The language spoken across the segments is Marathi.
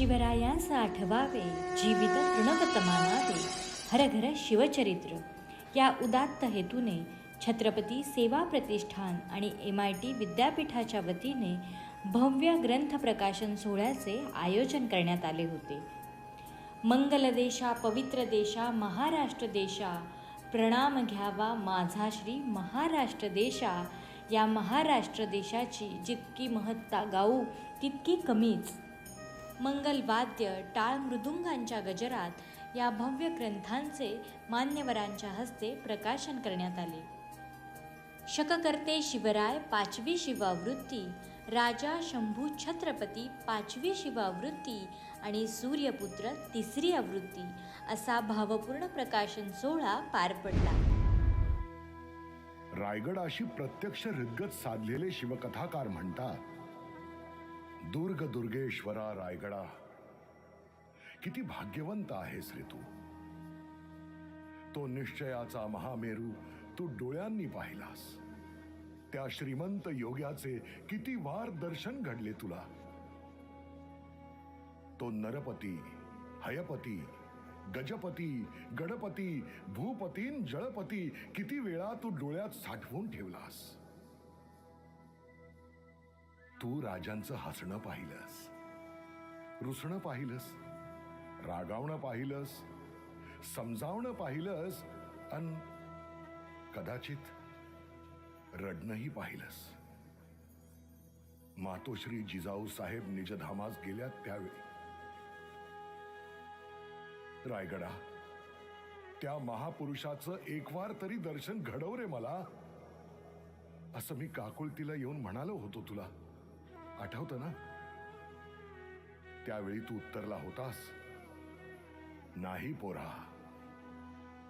शिवरायास आठवावे जीवित तृणगत मानावे हरघर शिवचरित्र. या उदात्त हेतूने छत्रपती सेवा प्रतिष्ठान आणि एम आय टी विद्यापीठाच्या वतीने भव्य ग्रंथ प्रकाशन सोहळ्याचे आयोजन करण्यात आले होते. मंगल देशा पवित्र देशा महाराष्ट्र देशा प्रणाम घ्यावा माझा श्री महाराष्ट्र देशा. या महाराष्ट्र देशाची जितकी महत्ता गाऊ तितकी कमीच. मंगलवाद्य टाळ मृदुंगांच्या गजरात या भव्य ग्रंथांचे मान्यवरांच्या हस्ते प्रकाशन करण्यात आले. शककर्ते शिवराय पाचवी शिवावृत्ती राजा शंभू छत्रपती पाचवी शिवावृत्ती आणि सूर्यपुत्र तिसरी आवृत्ती असा भावपूर्ण प्रकाशन सोहळा पार पडला. रायगडाशी प्रत्यक्ष हृदगत साधलेले शिवकथाकार म्हणतात दुर्ग दुर्गेश्वरा रायगडा. किती भाग्यवंत आहेस रे तू. तो निश्चयाचा महामेरू तू डोळ्यांनी पाहिलास. त्या श्रीमंत योग्याचे किती वार दर्शन घडले तुला. तो नरपती हयपती गजपती गणपती भूपतीन जळपती किती वेळा तू डोळ्यात साठवून ठेवलास. तू राजांचं हसणं पाहिलंस. रुसणं पाहिलंस. रागावणं पाहिलंस. समजावणं पाहिलंस. अन कदाचित रडणंही पाहिलंस. मातोश्री जिजाऊ साहेब निजधामास गेल्यात त्यावेळी. रायगडा त्या महापुरुषाचं एक वार तरी दर्शन घडव रे मला. असं मी काकुळतीला येऊन म्हणालो होतो तुला. आठवतं ना? त्यावेळी तू उत्तरला होतास. नाही पोरा.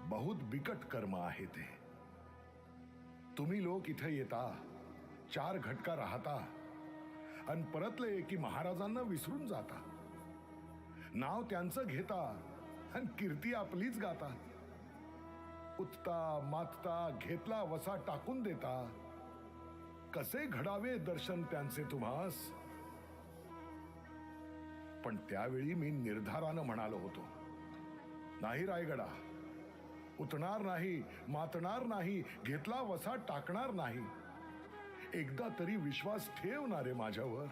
बहुत बिकट कर्म आहे ते. तुम्ही लोक इथे येता चार घटका राहता आणि परतले की महाराजांना विसरून जाता. नाव त्यांचं घेता आणि कीर्ती आपलीच गाता. उठता मातता घेतला वसा टाकून देता. कसे घडावे दर्शन त्यांचे तुम्हास? पण त्यावेळी मी निर्धारानं म्हणालो होतो नाही रायगडा उतणार नाही मातणार नाही घेतला वसा टाकणार नाही. एकदा तरी विश्वास ठेवणारे माझ्यावर.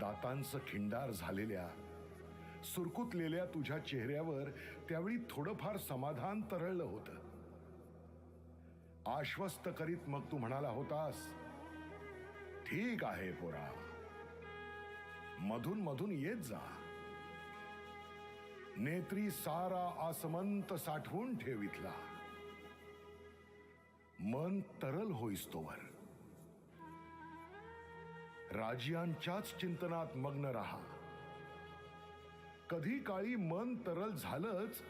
दातांचं खिंडार झालेल्या सुरकुतलेल्या तुझ्या चेहऱ्यावर त्यावेळी थोडंफार समाधान तरळलं होतं. आश्वस्त करीत मग तू म्हणाला होतास ठीक आहे पोरा मधून मधून येत जा. नेत्री सारा आसमंत साठवून ठेवितला. मन तरल होईस तोवर. राजियांच्याच चिंतनात मग्न राहा. कधी काळी मन तरल झालंच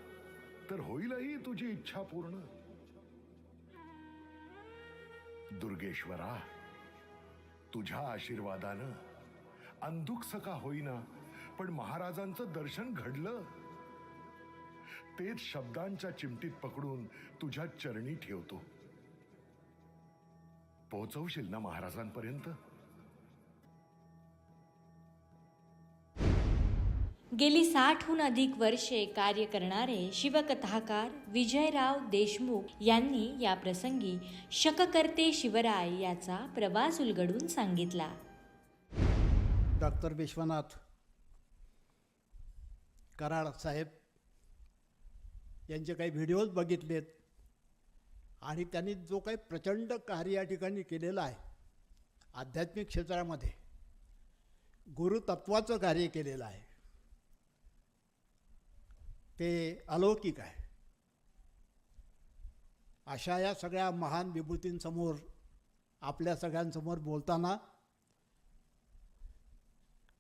तर होईलही तुझी इच्छा पूर्ण. दुर्गेश्वरा तुझ्या आशीर्वादानं अंधुक का होईना पण महाराजांचं दर्शन घडलं. तेच शब्दांच्या चिमटीत पकडून तुझ्या चरणी ठेवतो. पोहोचवशील ना महाराजांपर्यंत? गेली साठहून अधिक वर्षे कार्य करणारे शिवकथाकार विजयराव देशमुख यांनी या प्रसंगी शककर्ते शिवराय याचा प्रवास उलगडून सांगितला. डॉक्टर विश्वनाथ कराड साहेब यांचे काही व्हिडिओज बघितलेत आणि त्यांनी जो काही प्रचंड कार्य या ठिकाणी केलेलं आहे आध्यात्मिक क्षेत्रामध्ये गुरुतत्वाचं कार्य केलेलं आहे. ते अलौकिक आहे. अशा या सगळ्या महान विभूतींसमोर आपल्या सगळ्यांसमोर बोलताना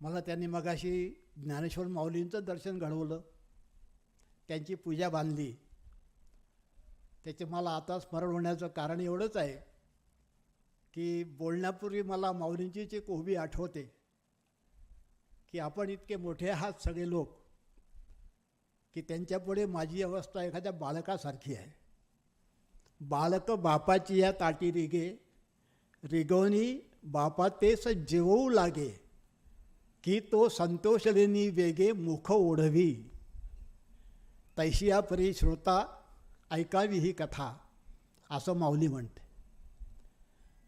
मला त्यांनी मगाशी ज्ञानेश्वर माऊलींचं दर्शन घडवलं. त्यांची पूजा बांधली. त्याचे मला आता स्मरण होण्याचं कारण एवढंच आहे की बोलण्यापूर्वी मला माऊलींची एक उभी आठवते की आपण इतके मोठे आहात सगळे लोक की त्यांच्यापुढे माझी अवस्था एखाद्या बालकासारखी आहे. बालक बापाची या ताटी रिगे रिगवणी बापा तेच जेवू लागे की तो संतोषलेनी वेगे मुख ओढवी. तैशिया परी श्रोता ऐकावी ही कथा असं माऊली म्हणते.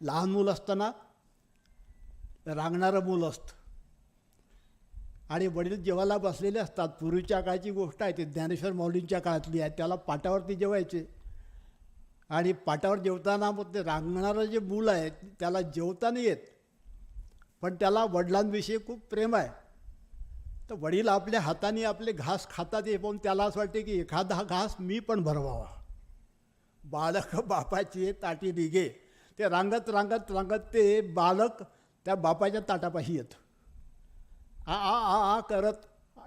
लहान मूल असताना रांगणारं मूल असतं. आणि वडील जेवायला बसलेले असतात. पूर्वीच्या काळची गोष्ट आहे ती. ज्ञानेश्वर माऊलींच्या काळातली आहे. त्याला पाटावरती जेवायचे. आणि पाटावर जेवताना मग ते रांगणारं जे मूल आहे त्याला जेवता नाही येत. पण त्याला वडिलांविषयी खूप प्रेम आहे. तर वडील आपल्या हाताने आपले घास खातात हे पाहून त्याला असं वाटते की एखादा घास मी पण भरवावा. बालक बापाची ताटी निघे. ते रांगत रांगत रांगत ते बालक त्या बापाच्या ताटापाशी येतं. आ आ आ आ करत.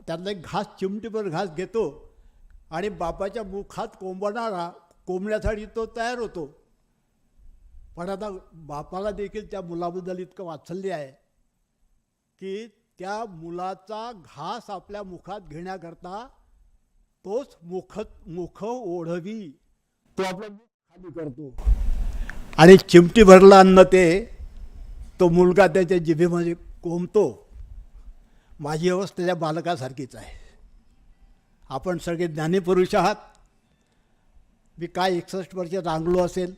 त्यातला एक घास चिमटीभर घास घेतो आणि बापाच्या मुखात कोंबणारा कोंबण्यासाठी तो तयार होतो. पण आता बापाला देखील त्या मुलाबद्दल इतकं वात्सल्य आहे की त्या मुलाचा घास आपल्या मुखात घेण्याकरता तोच मुख मुख ओढवी. तो आपलं मुख खाली करतो. आणि चिमटी भरलं अन्न ते तो मुलगा त्याच्या जिभेमध्ये कोंबतो. माझी अवस्था त्या बालकासारखीच आहे. आपण सगळे ज्ञानीपुरुष आहात. मी काय एकसष्ट वर्ष रांगलो असेल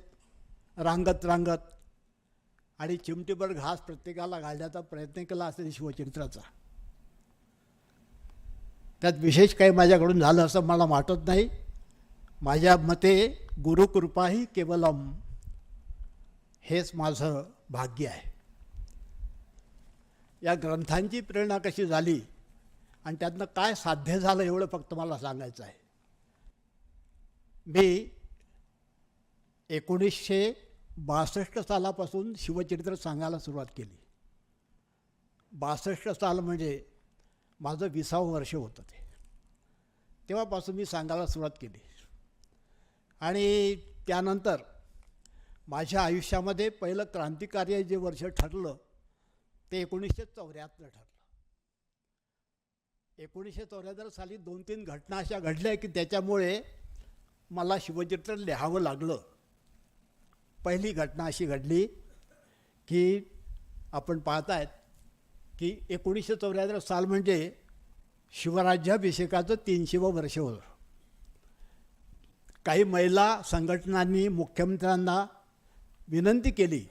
रांगत रांगत. आणि चिमटीभर घास प्रत्येकाला घालण्याचा प्रयत्न केला असेल शिवचरित्राचा. त्यात विशेष काही माझ्याकडून झालं असं मला वाटत नाही. माझ्या मते गुरुकृपाही केवलम हेच माझं भाग्य आहे. या ग्रंथांची प्रेरणा कशी झाली? आणि त्यातनं काय साध्य झालं एवढं फक्त मला सांगायचं आहे. मी एकोणीसशे बासष्ट सालापासून शिवचरित्र सांगायला सुरुवात केली. बासष्ट साल म्हणजे माझं विसावं वर्ष होतं ते. तेव्हापासून मी सांगायला सुरुवात केली. आणि त्यानंतर माझ्या आयुष्यामध्ये पहिलं क्रांतिकार्य जे वर्ष ठरलं ते एकोणीसशे चौऱ्याहत्तर ठरलं. एकोणीसशे चौऱ्याहत्तर साली दोन तीन घटना अशा घडल्या की त्याच्यामुळे मला शिवचित्र लिहावं लागलं. पहिली घटना अशी घडली की आपण पाहतायत की एकोणीसशे चौऱ्याहत्तर साल म्हणजे शिवराज्याभिषेकाचं तीनशेवं वर्ष होतं. काही महिला संघटनांनी मुख्यमंत्र्यांना विनंती केली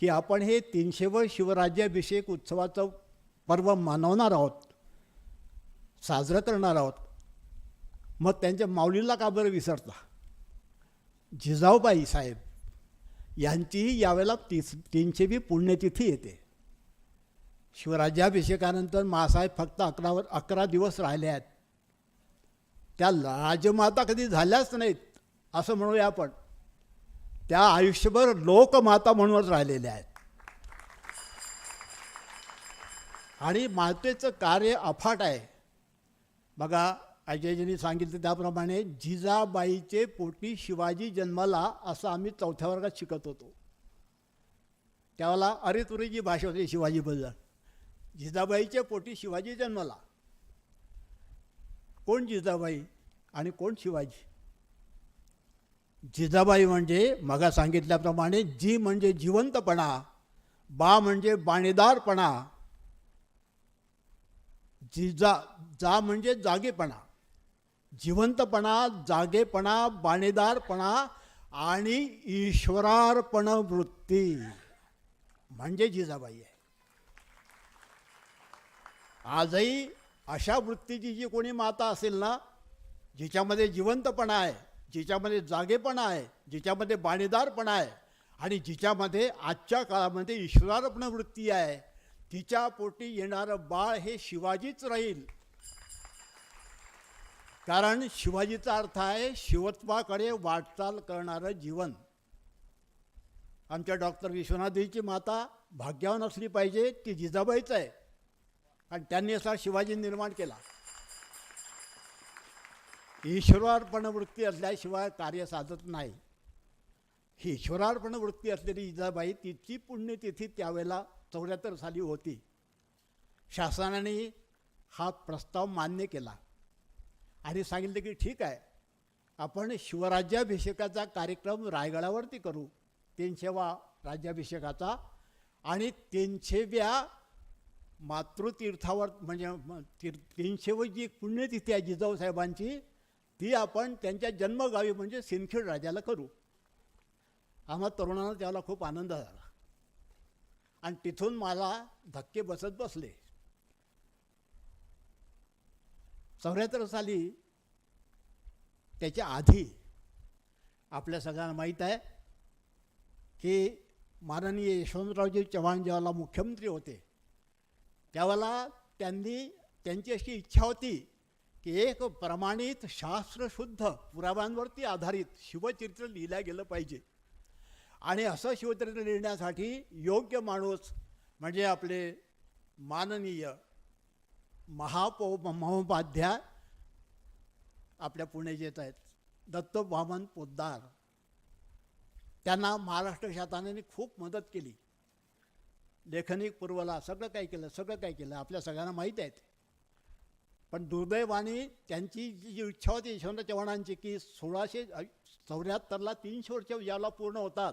की आपण हे तीनशेवं शिवराज्याभिषेक उत्सवाचं पर्व मानवणार आहोत साजरं करणार आहोत. मग त्यांच्या माऊलीला का बरं विसरता? जिजाऊबाई साहेब यांचीही यावेळेला तीस तीनशेवी पुण्यतिथी येते. शिवराज्याभिषेकानंतर मासाहेब फक्त अकरावर अकरा दिवस राहिले आहेत. त्या राजमाता कधी झाल्याच नाहीत असं म्हणूया आपण. त्या आयुष्यभर लोकमाता म्हणूनच राहिलेल्या आहेत. आणि मातेचं कार्य अफाट आहे. बघा अजयजींनी सांगितलं त्याप्रमाणे जिजाबाईचे पोटी शिवाजी जन्माला असं आम्ही चौथ्या वर्गात शिकत होतो. त्यावेळेला अरे तुरीची भाषा होती शिवाजीबद्दल. जिजाबाईच्या पोटी शिवाजी जन्माला. कोण जिजाबाई आणि कोण शिवाजी? जिजाबाई म्हणजे मगा सांगितल्याप्रमाणे जी म्हणजे जिवंतपणा बा म्हणजे बाणेदारपणा जिजा जा म्हणजे जागेपणा. जिवंतपणा जागेपणा बाणेदारपणा आणि ईश्वरार्पण वृत्ती म्हणजे जिजाबाई आहे. आजही अशा वृत्तीची जी कोणी माता असेल ना जिच्यामध्ये जिवंतपणा आहे जिच्यामध्ये जागेपणा आहे जिच्यामध्ये बाणेदारपणा आहे आणि जिच्यामध्ये आजच्या काळामध्ये ईश्वरार्पण वृत्ती आहे तिच्या पोटी येणारं बाळ हे शिवाजीच राहील. कारण शिवाजीचा अर्थ आहे शिवत्वाकडे वाटचाल करणारं जीवन. आमच्या डॉक्टर विश्वनाथजीची माता भाग्यवान असली पाहिजे ती जिजाबाईच आहे. आणि त्यांनी असा शिवाजी निर्माण केला. ईश्वरार्पण वृत्ती असल्याशिवाय कार्य साधत नाही. ही ईश्वरार्पण वृत्ती असलेली जिजाबाई तिची पुण्यतिथी त्यावेळेला चौऱ्याहत्तर साली होती. शासनाने हा प्रस्ताव मान्य केला. आणि सांगितलं की ठीक आहे आपण शिवराज्याभिषेकाचा कार्यक्रम रायगडावरती करू तीनशेवा राज्याभिषेकाचा आणि तीनशेव्या मातृतीर्थावर म्हणजे तीर तीनशेवी जी पुण्यतिथी आहे जिजाऊ साहेबांची ती आपण त्यांच्या जन्मगावी म्हणजे सिंदखेड राजाला करू. आम्हा तरुणांना त्याला खूप आनंद झाला. आणि तिथून मला धक्के बसत बसले. चौऱ्याहत्तर साली त्याच्या आधी आपल्या सगळ्यांना माहीत आहे की माननीय यशवंतरावजी चव्हाण जेव्हा मुख्यमंत्री होते त्यावेळेला त्यांनी त्यांची अशी इच्छा होती की एक प्रमाणित शास्त्रशुद्ध पुराव्यांवरती आधारित शिवचरित्र लिहिलं गेलं पाहिजे. आणि असं शिवचरित्र लिहिण्यासाठी योग्य माणूस म्हणजे आपले माननीय महापौ महोपाध्याय आपल्या पुणे येत आहेत. दत्त वामन पोद्दार. त्यांना महाराष्ट्र शासनाने खूप मदत केली. लेखनिक पूर्वला सगळं काय केलं सगळं काय केलं आपल्या सगळ्यांना माहीत आहेत. पण दुर्दैवाने त्यांची जी जी इच्छा होती यशवंत चव्हाणांची की सोळाशे चौऱ्याहत्तरला तीनशे वर्ष याला पूर्ण होतात.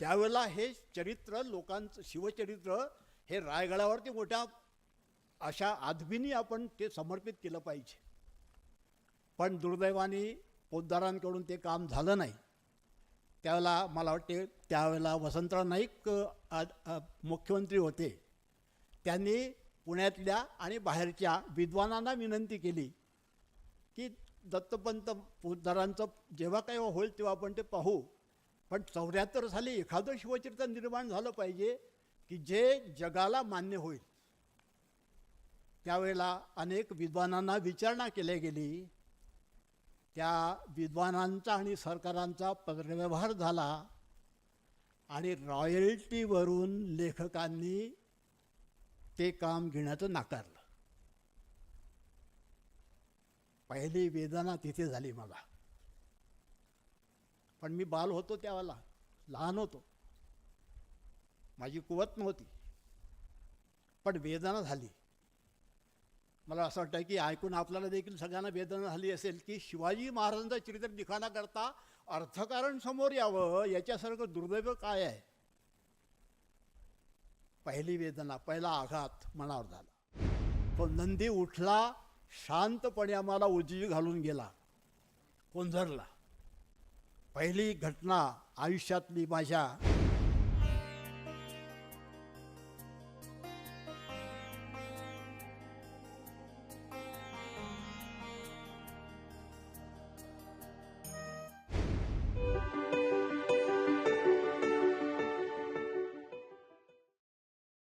त्यावेळेला हे चरित्र लोकांचं शिवचरित्र हे रायगडावरती मोठ्या अशा आदबीनी आपण ते समर्पित केलं पाहिजे. पण दुर्दैवाने पोद्दारांकडून ते काम झालं नाही. त्यावेळेला मला वाटते त्यावेळेला वसंतराव नाईक मुख्यमंत्री होते. त्यांनी पुण्यातल्या आणि बाहेरच्या विद्वानांना विनंती केली की दत्तपंत पोतदारांचं जेव्हा काही होईल तेव्हा आपण ते पाहू. पण चौऱ्याहत्तर साली एखादं शिवचरित्र निर्माण झालं पाहिजे की जे जगाला मान्य होईल. त्यावेळेला अनेक विद्वानांना विचारणा केली गेली. त्या विद्वानांचा आणि सरकारांचा पत्रव्यवहार झाला आणि रॉयल्टीवरून लेखकांनी ते काम घेण्याचं नाकारलं. पहिली वेदना तिथे झाली मला. पण मी बाल होतो त्यावेळेला लहान होतो. माझी कुवत नव्हती. पण वेदना झाली. मला असं वाटतं की ऐकून आपल्याला देखील सगळ्यांना वेदना झाली असेल की शिवाजी महाराजांचं चरित्र लिखाणाकरता अर्थकारण समोर यावं याच्यासारखं दुर्दैव काय आहे? पहिली वेदना पहिला आघात मनावर झाला. तो नंदी उठला शांतपणे आम्हाला उजी घालून गेला कोंझरला. पहिली घटना आयुष्यातली माझ्या